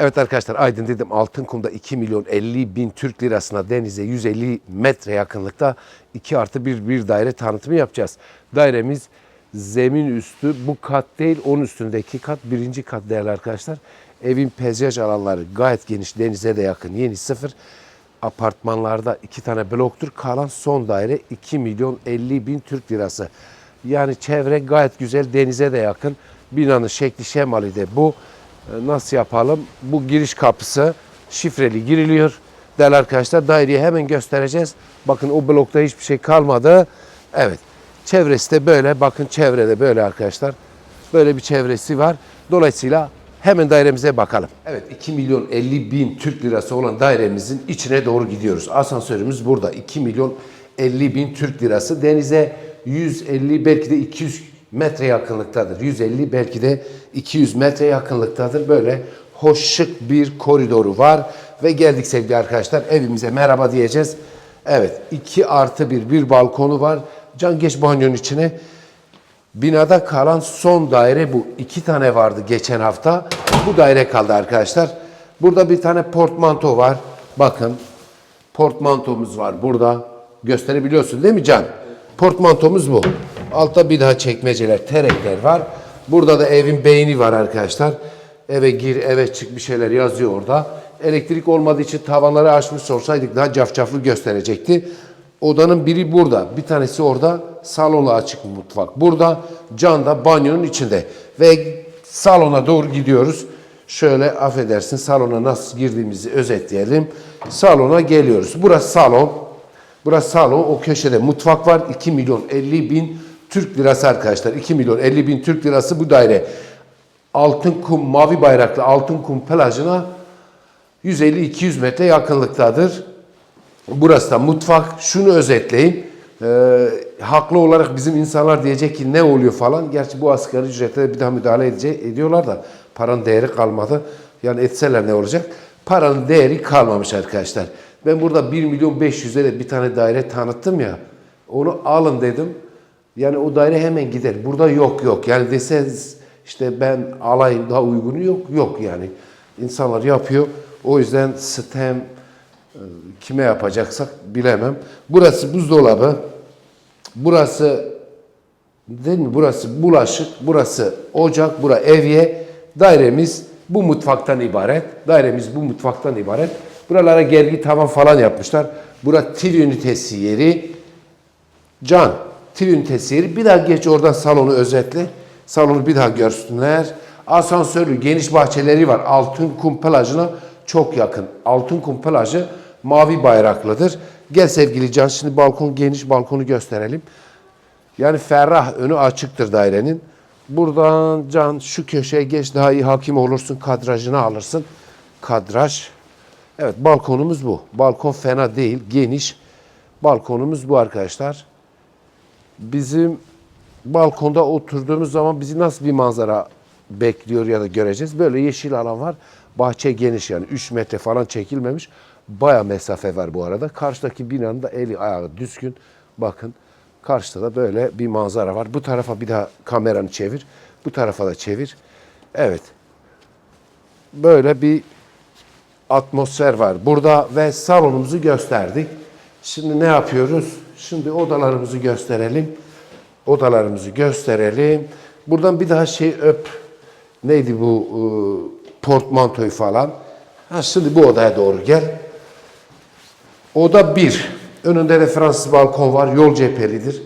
Evet arkadaşlar Aydın dedim Altınkum'da 2 milyon 50 bin Türk lirasına denize 150 metre yakınlıkta 2 artı 1 bir daire tanıtımı yapacağız. Dairemiz zemin üstü bu kat değil onun üstündeki kat birinci kat değerli arkadaşlar. Evin peyzaj alanları gayet geniş denize de yakın yeni sıfır. Apartmanlarda iki tane bloktur kalan son daire 2 milyon 50 bin Türk lirası. Yani çevre gayet güzel denize de yakın. Binanın şekli şemali de bu. E, Nasıl yapalım? Bu giriş kapısı şifreli giriliyor. Değerli arkadaşlar daireyi hemen göstereceğiz. Bakın o blokta hiçbir şey kalmadı. Evet. Çevresi de böyle. Bakın çevrede böyle arkadaşlar. Böyle bir çevresi var. Dolayısıyla hemen dairemize bakalım. Evet 2 milyon 50 bin Türk lirası olan dairemizin içine doğru gidiyoruz. Asansörümüz burada. 2 milyon 50 bin Türk lirası. Denize 150 belki de 200 metre yakınlıktadır. 150 belki de 200 metre yakınlıktadır. Böyle hoş şık bir koridoru var. Ve geldik sevgili arkadaşlar evimize merhaba diyeceğiz. Evet 2 artı 1 bir balkonu var. Can geç banyonun içine. Binada kalan son daire bu. İki tane vardı geçen hafta. Bu daire kaldı arkadaşlar. Burada bir tane portmanto var. Bakın portmantomuz var burada. Gösterebiliyorsun değil mi Can? Portmantomuz bu. Altta bir daha çekmeceler, terekler var. Burada da evin beyni var arkadaşlar. Eve gir, eve çık bir şeyler yazıyor orada. Elektrik olmadığı için tavanları açmış olsaydık daha cafcaflı gösterecekti. Odanın biri burada, bir tanesi orada. Salonla açık mutfak. Burada, can da banyonun içinde. Ve salona doğru gidiyoruz. Şöyle affedersin salona nasıl girdiğimizi özetleyelim. Salona geliyoruz. Burası salon. Burası salon. O köşede mutfak var. 2 milyon 50 bin Türk lirası arkadaşlar. 2 milyon 50 bin Türk lirası bu daire. Altın kum, mavi bayraklı altın kum plajına 150-200 metre yakınlıktadır. Burası da mutfak. Şunu özetleyeyim. Ee, haklı olarak bizim insanlar diyecek ki ne oluyor falan. Gerçi bu asgari ücrete bir daha müdahale edecek, ediyorlar da paranın değeri kalmadı. Yani etseler ne olacak? Paranın değeri kalmamış arkadaşlar. Ben burada 1 milyon 500'e de bir tane daire tanıttım ya. Onu alın dedim. Yani o daire hemen gider. Burada yok yok. Yani deseniz işte ben alayım daha uygunu yok. Yok yani. İnsanlar yapıyor. O yüzden sistem kime yapacaksak bilemem. Burası buzdolabı. Burası değil mi? Burası bulaşık, burası ocak, bura evye. Dairemiz bu mutfaktan ibaret. Dairemiz bu mutfaktan ibaret. Buralara gergi tavan falan yapmışlar. Bura TV ünitesi yeri. Can, TV ünitesi yeri. Bir daha geç oradan salonu özetle. Salonu bir daha görsünler. Asansörlü geniş bahçeleri var. Altın kum plajına çok yakın. Altın kum plajı mavi bayraklıdır. Gel sevgili Can şimdi balkon geniş balkonu gösterelim. Yani ferrah önü açıktır dairenin. Buradan Can şu köşeye geç daha iyi hakim olursun. Kadrajını alırsın. Kadraj. Evet balkonumuz bu. Balkon fena değil. Geniş. Balkonumuz bu arkadaşlar. Bizim balkonda oturduğumuz zaman bizi nasıl bir manzara bekliyor ya da göreceğiz. Böyle yeşil alan var. Bahçe geniş yani 3 metre falan çekilmemiş. Baya mesafe var bu arada. Karşıdaki binanın da eli ayağı düzgün. Bakın karşıda da böyle bir manzara var. Bu tarafa bir daha kameranı çevir. Bu tarafa da çevir. Evet. Böyle bir atmosfer var burada ve salonumuzu gösterdik. Şimdi ne yapıyoruz? Şimdi odalarımızı gösterelim. Odalarımızı gösterelim. Buradan bir daha şey öp. Neydi bu e, portmantoyu falan. Ha, şimdi bu odaya doğru gel. Oda 1. Önünde de Fransız balkon var. Yol cephelidir.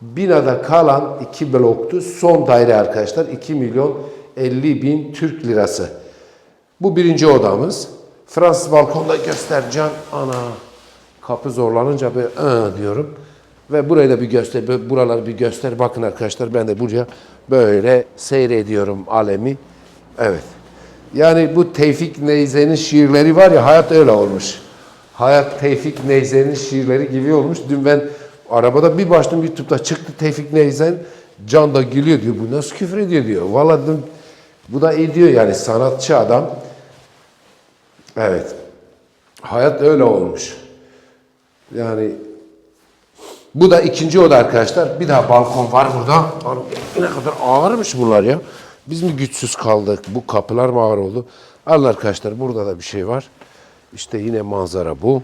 Binada kalan iki bloktu. Son daire arkadaşlar. 2 milyon 50 bin Türk lirası. Bu birinci odamız. Fransız balkonda göster. Ana. Kapı zorlanınca ı diyorum. Ve burayı da bir göster. Buraları bir göster. Bakın arkadaşlar ben de buraya böyle seyrediyorum alemi. Evet. Yani bu Tevfik Neyze'nin şiirleri var ya hayat öyle olmuş. Hayat Tevfik Neyze'nin şiirleri gibi olmuş. Dün ben arabada bir başladım YouTube'da çıktı Tevfik Neyzen. Can da gülüyor diyor. Bu nasıl küfür ediyor diyor. Valla dün bu da ediyor yani sanatçı adam. Evet. Hayat öyle olmuş. Yani bu da ikinci oda arkadaşlar. Bir daha balkon var burada. Ne kadar ağırmış bunlar ya. Biz mi güçsüz kaldık? Bu kapılar mı ağır oldu? Alın arkadaşlar burada da bir şey var. İşte yine manzara bu.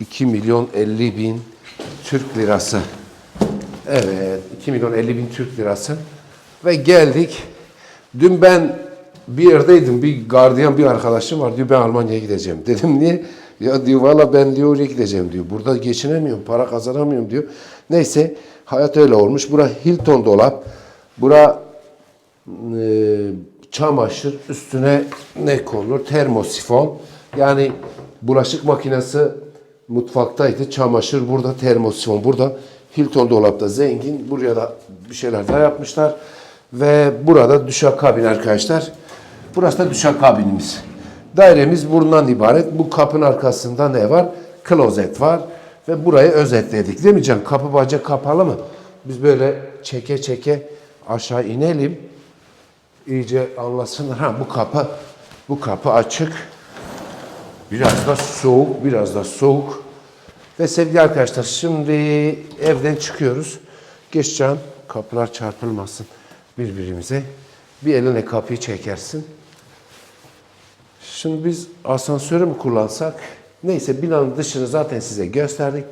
2 milyon 50 bin Türk lirası. Evet 2 milyon 50 bin Türk lirası. Ve geldik. Dün ben bir yerdeydim. Bir gardiyan bir arkadaşım var diyor ben Almanya'ya gideceğim. Dedim niye? Ya diyor valla ben diyor oraya gideceğim diyor. Burada geçinemiyorum, para kazanamıyorum diyor. Neyse hayat öyle olmuş. Bura Hilton dolap. Bura e, çamaşır üstüne ne konulur? Termosifon. Yani bulaşık makinesi mutfaktaydı. Çamaşır burada, termosifon burada. Hilton dolapta zengin. Buraya da bir şeyler daha yapmışlar. Ve burada duşakabin arkadaşlar. Burası da duşakabinimiz. Dairemiz bundan ibaret. Bu kapının arkasında ne var? Klozet var. Ve burayı özetledik. Değil mi Can? Kapı baca kapalı mı? Biz böyle çeke çeke aşağı inelim iyice anlasınlar. Ha bu kapı bu kapı açık. Biraz da soğuk, biraz da soğuk. Ve sevgili arkadaşlar şimdi evden çıkıyoruz. Geç can kapılar çarpılmasın birbirimize. Bir eline kapıyı çekersin. Şimdi biz asansörü mü kullansak? Neyse binanın dışını zaten size gösterdik.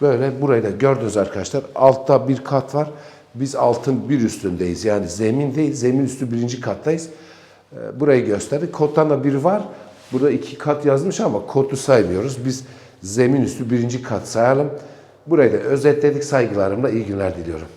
Böyle burayı da gördünüz arkadaşlar. Altta bir kat var. Biz altın bir üstündeyiz. Yani zemin değil, zemin üstü birinci kattayız. Ee, Burayı gösterdik. Koddan da biri var. Burada iki kat yazmış ama kodu saymıyoruz. Biz zemin üstü birinci kat sayalım. Burayı da özetledik. Saygılarımla iyi günler diliyorum.